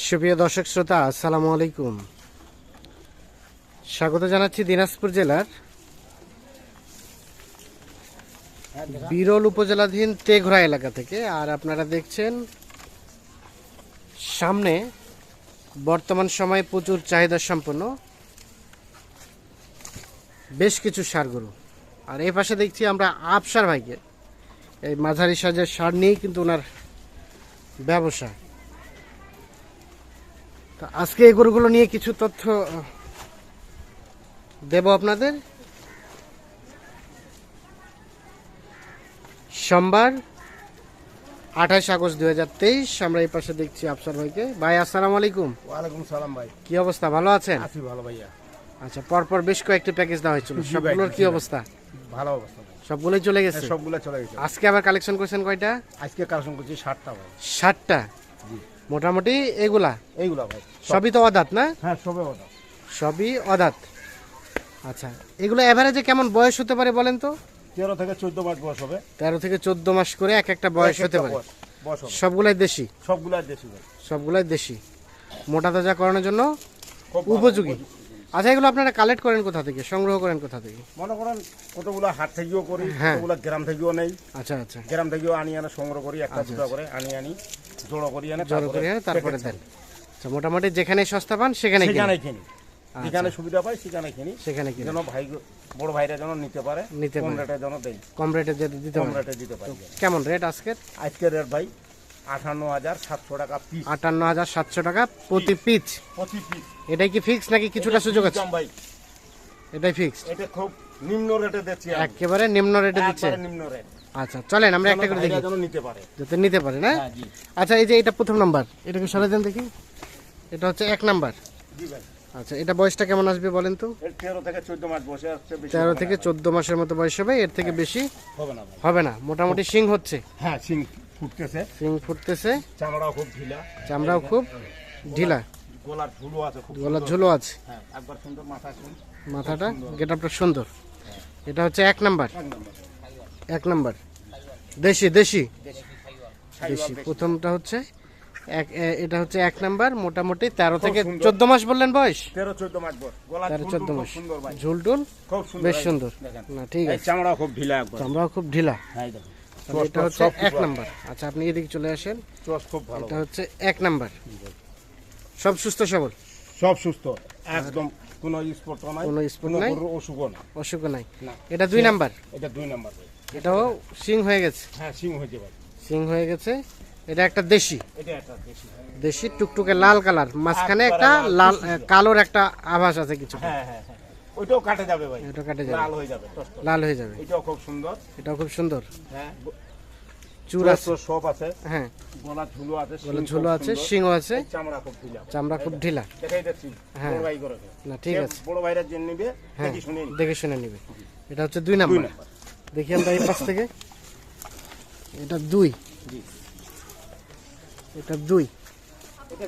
সুপ্রিয় দর্শক শ্রোতা, আসসালামু আলাইকুম। স্বাগত জানাচ্ছি দিনাজপুর জেলার বিরল উপজেলাধীন তেঘরা এলাকা থেকে। আর আপনারা দেখছেন, সামনে বর্তমান সময়ে প্রচুর চাহিদা সম্পন্ন বেশ কিছু সারগরু আর এ পাশে দেখছি আমরা আফসার ভাইকে। এই মাঝারি সাজের সার নিয়েই কিন্তু ওনার ব্যবসা। তো আজকে এই গরুগুলো নিয়ে কিছু তথ্য দেব আপনাদের। সোমবার আঠাশ আগস্ট দুই হাজার তেইশ আমরা এই পাশে দেখছি আফসার ভাইকে। ভাই আসসালামু আলাইকুম। ওয়ালাইকুম সালাম ভাই। কি অবস্থা ভালো আছেন? আছি ভালো ভাইয়া। আচ্ছা পরপর বেশ কয়েকটি প্যাকেজ দেওয়া হয়েছিল। সবগুলোর কি অবস্থা? ভালো অবস্থা সবগুলোই চলে গেছে? হ্যাঁ, সবগুলা চলে গেছে। আজকে আবার কালেকশন করেছেন কয়টা? আজকে কালেকশন করছি ষাটটা ভাই। ষাটটা? জি। মোটামুটি এগুলা। এইগুলা ভাই। সবই তো অদাত না? হ্যাঁ সবই অদাত। সবই অদাত। আচ্ছা এগুলো এভারেজে কেমন বয়স হতে পারে বলেন তো? তেরো থেকে চোদ্দ মাস বয়স হবে। তেরো থেকে চোদ্দ মাস করে এক একটা বয়স হতে পারে। সবগুলাই দেশি? সবগুলাই দেশি সবগুলাই দেশি। মোটা তাজা করানোর জন্য উপযোগী। আচ্ছা এগুলো আপনারা কালেক্ট করেন কোথা থেকে? সংগ্রহ করেন কোথা থেকে? মনে করেন কতগুলা হাট থেকেও করি হ্যাঁ। কতগুলা গ্রাম থেকেও নেই। আচ্ছা আচ্ছা। গ্রাম থেকেও আনি আনে সংগ্রহ করি একটা দুটা করে আনি আনি জড়ো করি আনে জড়ো করে আনে তারপরে দেন। আচ্ছা মোটামুটি যেখানে সস্তা পান সেখানে। সেখানে কিনি। যেখানে সুবিধা পাই সেখানে কিনি। সেখানে কিনে। যেন ভাই বড় ভাইরা যেন নিতে পারে নিতে কম রেটে যেন দেয়। কম রেটে দিতে কম রেটে দিতে পারে। কেমন রেট আজকের? আজকের রেট ভাই আটান্ন হাজার সাতশো টাকা পিস আটান্ন হাজার সাতশো টাকা প্রতি পিস এটাই কি ফিক্স নাকি কিছুটা সুযোগ আছে? ভাই। এটাই ফিক্স এটা খুব নিম্ন রেটে দিচ্ছি একেবারে নিম্ন রেটে দিচ্ছে? নিম্ন রেট আচ্ছা চলেন আমরা একটা করে দেখি। নিতে পারে। যাতে নিতে পারে না? হ্যাঁ আচ্ছা এই যে এটা প্রথম নাম্বার এটাকে সরাই দেন দেখি। এটা হচ্ছে এক নাম্বার আচ্ছা এটা বয়সটা কেমন আসবে বলেন তো? তেরো থেকে চোদ্দ মাস বসে তেরো থেকে চোদ্দ মাসের মতো বয়স হবে এর থেকে বেশি হবে না হবে না মোটামুটি শিং হচ্ছে। হ্যাঁ সিং। ফুটতেছে। শিং ফুটতেছে। চামড়াও খুব ঢিলা। চামড়াও খুব ঢিলা। গোলার ঝুলো আছে খুব গলার। ঝুলো আছে। হ্যাঁ একবার সুন্দর মাথা মাথাটা গেটআপটা সুন্দর। এটা হচ্ছে এক নাম্বার। এক নম্বর। দেশি দেশি। দেশি প্রথমটা হচ্ছে এক এটা হচ্ছে এক নাম্বার মোটামুটি তেরো থেকে। চোদ্দ মাস বললেন বয়স? তেরো চোদ্দ মাস তেরো ঝুল চোদ্দ মাস ঝুলটুল বেশ সুন্দর। না ঠিক আছে। চামড়া খুব ঢিলা আমরাও খুব ঢিলা। হ্যাঁ এটা হচ্ছে এক নাম্বার। আচ্ছা আপনি এদিকে চলে আসেন। খুব ভালো এটা হচ্ছে এক নাম্বার। সব সুস্থ সবল? সব সুস্থ। একদম কোনো স্পট নাই কোনো spot নাই? গরুর অসুখও অসুখ নাই। এটা দুই নাম্বার? এটা দুই নাম্বার এটাও সিং হয়ে গেছে? হ্যাঁ সিং সিং হয়ে গেছে। এটা একটা দেশি? এটা একটা বেশি দেশি টুকটুকে লাল কালার। মাঝখানে একটা লাল কালোর একটা আভাস আছে কিছু। হ্যাঁ হ্যাঁ হ্যাঁ। ওইটাও কাটে যাবে ভাই। কাটে যাবে। লাল হয়ে যাবে লাল হয়ে যাবে। এটাও খুব সুন্দর। এটাও খুব সুন্দর। হ্যাঁ চুর আছে। চুরাস্ত সব আছে। হ্যাঁ। গলা ঝুলো আছে গলা ঝুলো আছে সুন্দর। আছে। চামড়া খুব ঢিলা। চামড়া খুব ঢিলা। দেখাই যাচ্ছি হ্যাঁ। বড় ভাই করে না ঠিক আছে। বড় ভাইরা যে নিবে হ্যাঁ। শুনে দেখে শুনে নিবে। এটা হচ্ছে দুই নাম্বার। দেখি আমরা এই পাশ থেকে। এটা দুই। জি। এটা দুই। এটা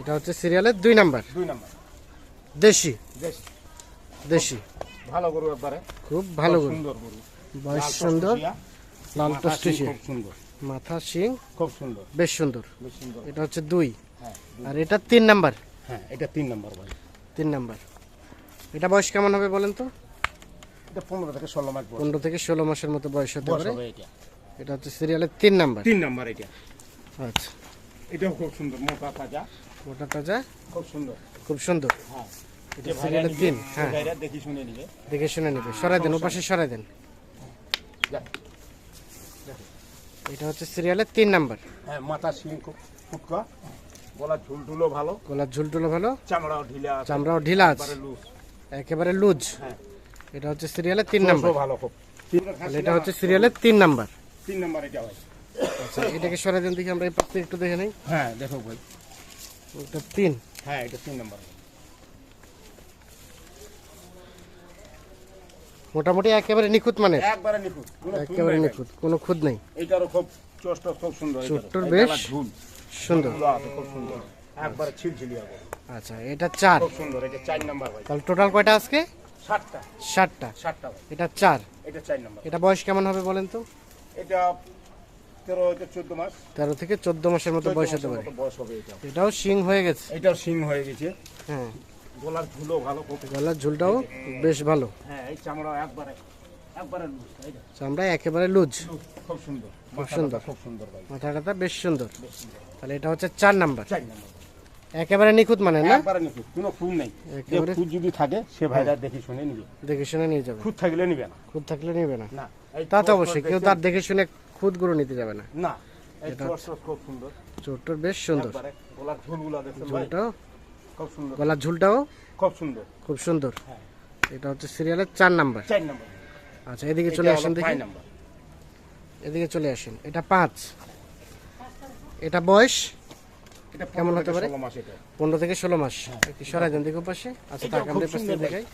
এটা হচ্ছে সিরিয়ালের দুই নাম্বার। দুই নাম্বার। দেশি? দেশি। ভালো গরু একবারে। খুব ভালো গরু। সুন্দর গরু। বয়স সুন্দর। লাল মাথা খুব সুন্দর। মাথা শিং খুব সুন্দর। বেশ সুন্দর। বেশ সুন্দর। এটা হচ্ছে দুই। হ্যাঁ আর এটা তিন নাম্বার। হ্যাঁ এটা তিন নাম্বার ভাই। তিন নাম্বার। এটা বয়স কেমন হবে বলেন তো? এটা পনেরো থেকে ষোলো মাস পনেরো থেকে ষোলো মাসের মতো বয়স হতে পারে। এটা। এটা হচ্ছে সিরিয়ালের তিন নাম্বার। তিন নাম্বার এটা। আচ্ছা। এটাও খুব সুন্দর। মোটা তাজা। মোটা তাজা। খুব সুন্দর। খুব সুন্দর। হ্যাঁ। তিন হ্যাঁ। ভাইরা দেখি শুনে নিবে। সরাই দেন ওপাশে সরাই দেন। এটা হচ্ছে সিরিয়ালের তিন নাম্বার। হ্যাঁ মাথা শিং ফুটকা গলা ঝুল ভালো। গলার ঝুলটুলো ভালো চামড়াও ঢিলা আছে চামড়াও ঢিলা আছে। একেবারে লুজ হ্যাঁ। এটা হচ্ছে সিরিয়ালের তিন নাম্বার। ভালো খুব। এটা হচ্ছে সিরিয়ালের তিন নাম্বার। তিন নাম্বার এটা আচ্ছা এটাকে সরাই দেন দেখি আমরা এই পাশ একটু দেখে নেই। হ্যাঁ দেখো ভাই। এটা তিন। হ্যাঁ এটা তিন নাম্বার। মোটামুটি একেবারে নিখুঁত মানে একবারে নিখুঁত। একেবারে নিখুঁত কোনো খুঁত নেই? এইটারও খুব চোষটা খুব সুন্দর এটারও। বেশ সুন্দর। খুব সুন্দর। একবারে ছিলছিলিয়া করে। আচ্ছা এটা চার। খুব সুন্দর এটা চার নাম্বার ভাই। তাহলে টোটাল কয়টা আজকে? ষাটটা এটা চার। এটা চার নাম্বার। এটা বয়স কেমন হবে বলেন তো? এটা তেরো থেকে চোদ্দ মাসের মতো বয়স হতে পারে। এটাও শিং হয়ে গেছে। এটাও সিং হয়ে গেছে। হ্যাঁ। গলার ভালো গলার ঝুলটাও বেশ ভালো। হ্যাঁ এই চামড়া একবারে লুজ, চামড়া একেবারে খুব সুন্দর। খুব সুন্দর। খুব সুন্দর বেশ সুন্দর। তাহলে এটা হচ্ছে চার নাম্বার। একেবারে নিখুঁত মানে না? একবারে নিখুঁত কোনো খুন নেই। একেবারে- খুঁত যদি থাকে সে ভাইরা দেখে শুনে নিবে। দেখে শুনে নিয়ে যাবে। খুঁত থাকলে নিবে না। খুদ থাকলে নিবে না। না তা তো অবশ্যই কেউ তার দেখে শুনে খুদ গরু নিতে যাবে না। না খুব সুন্দর। চোরটোর বেশ সুন্দর। গলার ঝুলগুলা ঝুলটাও? খুব সুন্দর। গলার ঝুলটাও? খুব সুন্দর। খুব সুন্দর। হ্যাঁ। এটা হচ্ছে সিরিয়ালের চার নাম্বার। চার নম্বর। আচ্ছা এদিকে চলে আসেন দেখি। এদিকে চলে আসেন। এটা পাঁচ। এটা বয়স? এটা কেমন পনেরো হতে থেকে পারে? ষোলো মাস এটা। পনেরো থেকে ষোলো মাস। একটু সরাই দেন দেখো পাশে আচ্ছা তাকে পাশ থেকে দেখাই।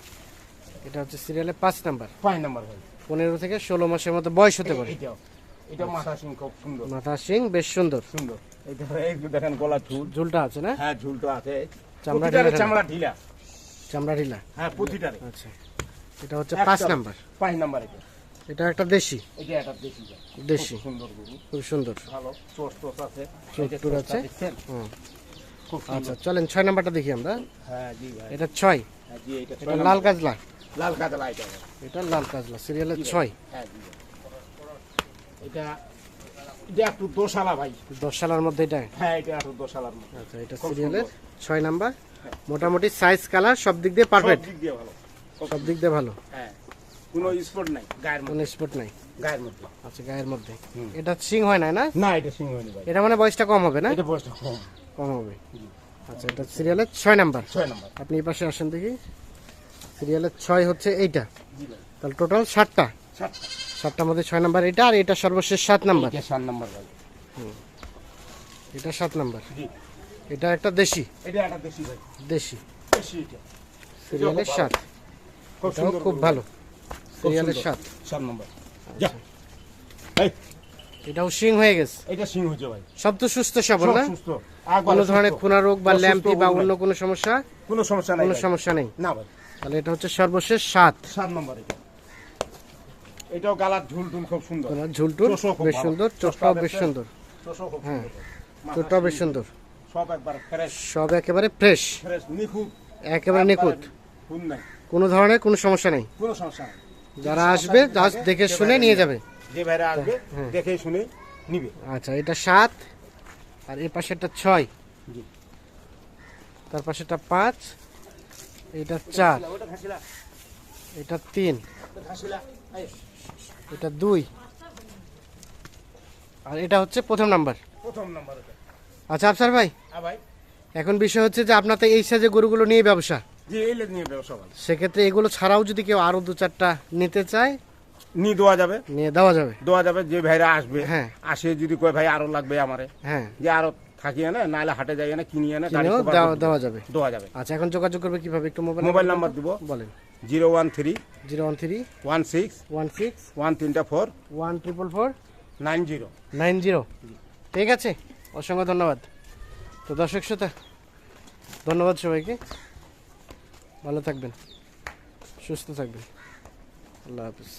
এটা হচ্ছে সিরিয়ালের পাঁচ নাম্বার। পাঁচ নম্বর পনেরো থেকে ষোলো মাসের মতো বয়স হতে পারে। এটা মাথা সিং খুব সুন্দর। মাথা সিং বেশ সুন্দর। সুন্দর। এটা যে দেখেন গলা ঝুল। ঝুলটা আছে না? হ্যাঁ ঝুলটা আছে। চামড়া ঢিলা চামড়া ঢিলা। চামড়া ঢিলা? হ্যাঁ প্রতিটারে। আচ্ছা। এটা হচ্ছে পাঁচ নাম্বার। পাঁচ নাম্বার এটা। এটা একটা দেশি? এটা একটা দেশি দেশি খুব সুন্দর গরু। খুব সুন্দর। ভালো। আছে। আছে? হুম আচ্ছা চলেন ছয় নাম্বারটা দেখি আমরা। হ্যাঁ জি ভাই। এটা ছয়। হ্যাঁ জি এটা লাল কাজলা। লাল কাজলা এটা। এটা লাল কাজলা সিরিয়ালের ছয়। হ্যাঁ জি। এটা এটা একটু দোশালা ভাই। দশ সালের মধ্যে এটা? হ্যাঁ এটা একটু দোশালার মতো আচ্ছা এটা সিরিয়ালের সুন্দর। ছয় নাম্বার। মোটামুটি সাইজ কালার সব দিক দিয়ে পারফেক্ট সব দিক দিয়ে ভালো। সব দিক দিয়ে ভালো? হ্যাঁ। কোনো স্পট নাই গায়ের কোনো মধ্যে স্পট নাই? গায়ের মধ্যে। আচ্ছা গায়ের মধ্যে। এটা সিং হয় না না? না এটা সিং হয়নি ভাই। এটা মানে বয়সটা কম হবে না? এটা বয়সটা কম কম হবে। আচ্ছা এটা সিরিয়ালের ছয় নাম্বার। ছয় নম্বর। আপনি এই পাশে আসেন দেখি। সিরিয়ালের ছয় হচ্ছে এইটা। তাহলে টোটাল ষাটটা সাতটা। সাতটার মধ্যে ছয় নাম্বার। এটা আর এটা সর্বশেষ সাত নাম্বার। সাত নম্বর এটা সাত নাম্বার। এটা একটা দেশি। দেশি সিরিয়ালের সাত। খুব এটাও খুব ভালো। সিরিয়ালের সাত। সাত নম্বর। এটাও সিং হয়ে গেছে। এটা সিং হচ্ছে ভাই। সব তো সুস্থ সবল না? কোনো ধরনের খুনা রোগ বা ল্যাম্পি বা অন্য কোনো সমস্যা? কোনো সমস্যা নাই কোনো সমস্যা নেই। না ভাই। তাহলে এটা হচ্ছে সর্বশেষ সাত। সাত নম্বর এটা। এটাও গালার ঝুল ঝুল খুব সুন্দর। তোমার ঝুলটুল বেশ সুন্দর চোখটাও বেশ সুন্দর। হ্যাঁ। চোখটাও বেশ সুন্দর। সব একবার ফ্রেশ সব একেবারে ফ্রেশ ফ্রেশ নিখুঁত। একেবারে নিখুঁত। কোনো ধরনের কোনো সমস্যা নেই। কোনো সমস্যা নাই। যারা আসবে জাস্ট দেখে শুনে নিয়ে যাবে। যে ভাইরা আসবে হ্যাঁ। দেখে শুনে নিবে। আচ্ছা এটা সাত। আর এর পাশে একটা ছয় তার পাশে একটা পাঁচ। এটা চার। এটা তিন। এটা দুই। আর এটা হচ্ছে প্রথম নাম্বার। প্রথম নাম্বার আচ্ছা আফসার ভাই। ভাই। এখন বিষয় হচ্ছে যে আপনার তো এই সাইজে গরুগুলো নিয়ে ব্যবসা। সেক্ষেত্রে এগুলো ছাড়াও যদি কেউ আরও দু চারটা নিতে চায় নিয়ে দেওয়া যাবে। নিয়ে দেওয়া যাবে। দেওয়া যাবে যে ভাইরা আসবে। হ্যাঁ। আসে যদি কয় ভাই আরও লাগবে আমারে। হ্যাঁ। যে আরও থাকিয়ে না নাহলে হাটে যাই না কিনিয়ে না দেওয়া যাবে। দেওয়া যাবে। আচ্ছা এখন যোগাযোগ করবে কীভাবে? একটু মোবাইল মোবাইল নাম্বার দিব। বলেন। Zero one three zero one three one six one six one তিনটা four one triple four nine zero. Nine zero. ঠিক আছে অসংখ্য ধন্যবাদ। তো দর্শক শ্রোতা ধন্যবাদ সবাইকে। ভালো থাকবেন সুস্থ থাকবেন। আল্লাহ হাফিজ।